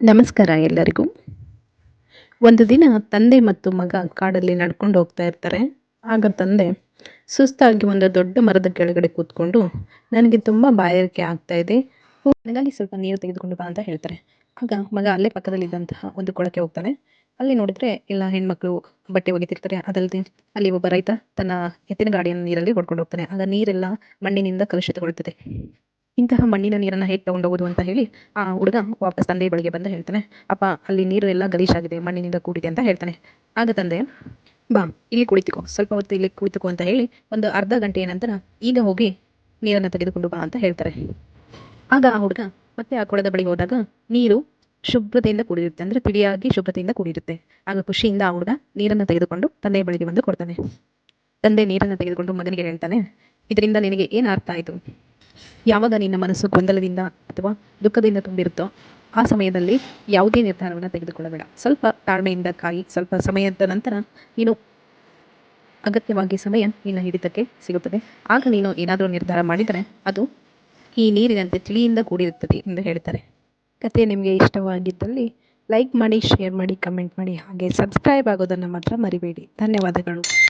ನಮಸ್ಕಾರ ಎಲ್ಲರಿಗೂ. ಒಂದು ದಿನ ತಂದೆ ಮತ್ತು ಮಗ ಕಾಡಲ್ಲಿ ನಡ್ಕೊಂಡು ಹೋಗ್ತಾ ಇರ್ತಾರೆ. ಆಗ ತಂದೆ ಸುಸ್ತಾಗಿ ಒಂದು ದೊಡ್ಡ ಮರದ ಕೆಳಗಡೆ ಕೂತ್ಕೊಂಡು, ನನಗೆ ತುಂಬ ಬಾಯಾರಿಕೆ ಆಗ್ತಾ ಇದೆ. ನನಗಾಗಿ ಸ್ವಲ್ಪ ನೀರು ತೆಗೆದುಕೊಂಡು ಬಾ ಅಂತ ಹೇಳ್ತಾರೆ. ಆಗ ಮಗ ಅಲ್ಲೇ ಪಕ್ಕದಲ್ಲಿದ್ದಂತಹ ಒಂದು ಕೊಳಕ್ಕೆ ಹೋಗ್ತಾನೆ. ಅಲ್ಲಿ ನೋಡಿದ್ರೆ ಎಲ್ಲ ಹೆಣ್ಮಕ್ಳು ಬಟ್ಟೆ ಒಗೆತಿರ್ತಾರೆ ಅದಲ್ಲದೆ ಅಲ್ಲಿ ಒಬ್ಬ ರೈತ ತನ್ನ ಎತ್ತಿನ ಗಾಡಿಯನ್ನು ನೀರಲ್ಲಿ ಹೊಡ್ಕೊಂಡು ಹೋಗ್ತಾನೆ. ಆಗ ನೀರೆಲ್ಲ ಮಣ್ಣಿನಿಂದ ಕಲುಷಿತಗೊಳ್ಳುತ್ತದೆ. ಇಂತಹ ಮಣ್ಣಿನ ನೀರನ್ನ ಹೇಗೆ ತಗೊಂಡು ಹೋಗೋದು ಅಂತ ಹೇಳಿ ಆ ಹುಡುಗ ವಾಪಸ್ ತಂದೆ ಬಳಿಗೆ ಬಂದು ಹೇಳ್ತಾನೆ, ಅಪ್ಪ, ಅಲ್ಲಿ ನೀರು ಎಲ್ಲ ಗಲೀಜಾಗಿದೆ, ಮಣ್ಣಿನಿಂದ ಕೂಡಿದೆ ಅಂತ ಹೇಳ್ತಾನೆ. ಆಗ ತಂದೆ ಬಾ, ಇಲ್ಲಿ ಕುಳಿತುಕೋ, ಸ್ವಲ್ಪ ಹೊತ್ತು ಇಲ್ಲಿ ಕುಳಿತುಕೋ ಅಂತ ಹೇಳಿ ಒಂದು ಅರ್ಧ ಗಂಟೆಯ ನಂತರ ಈಗ ಹೋಗಿ ನೀರನ್ನು ತೆಗೆದುಕೊಂಡು ಬಾ ಅಂತ ಹೇಳ್ತಾರೆ. ಆಗ ಆ ಹುಡುಗ ಮತ್ತೆ ಆ ಕೊಳದ ಬಳಿ ಹೋದಾಗ ನೀರು ಶುಭ್ರತೆಯಿಂದ ಕೂಡಿರುತ್ತೆ, ಅಂದ್ರೆ ತಿಳಿಯಾಗಿ ಶುಭ್ರತೆಯಿಂದ ಕೂಡಿರುತ್ತೆ. ಆಗ ಖುಷಿಯಿಂದ ಆ ಹುಡುಗ ನೀರನ್ನು ತೆಗೆದುಕೊಂಡು ತಂದೆಯ ಬಳಿಗೆ ಬಂದು ಕೊಡ್ತಾನೆ. ತಂದೆ ನೀರನ್ನು ತೆಗೆದುಕೊಂಡು ಮಗನಿಗೆ ಹೇಳ್ತಾನೆ, ಇದರಿಂದ ನಿನಗೆ ಏನು ಅರ್ಥ ಆಯಿತು? ಯಾವಾಗ ನಿನ್ನ ಮನಸ್ಸು ಗೊಂದಲದಿಂದ ಅಥವಾ ದುಃಖದಿಂದ ತುಂಬಿರುತ್ತೋ ಆ ಸಮಯದಲ್ಲಿ ಯಾವುದೇ ನಿರ್ಧಾರವನ್ನು ತೆಗೆದುಕೊಳ್ಳಬೇಡ. ಸ್ವಲ್ಪ ತಾಳ್ಮೆಯಿಂದ ಕಾಯಿ, ಸ್ವಲ್ಪ ಸಮಯದ ನಂತರ ನೀನು ಅಗತ್ಯವಾಗಿ ಸಮಯ ನಿನ್ನ ಹಿಡಿತಕ್ಕೆ ಸಿಗುತ್ತದೆ. ಆಗ ನೀನು ಏನಾದರೂ ನಿರ್ಧಾರ ಮಾಡಿದರೆ ಅದು ಈ ನೀರಿನಂತೆ ತಿಳಿಯಿಂದ ಕೂಡಿರುತ್ತದೆ ಎಂದು ಹೇಳ್ತಾರೆ. ಕತೆ ನಿಮಗೆ ಇಷ್ಟವಾಗಿದ್ದಲ್ಲಿ ಲೈಕ್ ಮಾಡಿ, ಶೇರ್ ಮಾಡಿ, ಕಮೆಂಟ್ ಮಾಡಿ, ಹಾಗೆ ಸಬ್ಸ್ಕ್ರೈಬ್ ಆಗೋದನ್ನು ಮಾತ್ರ ಮರಿಬೇಡಿ. ಧನ್ಯವಾದಗಳು.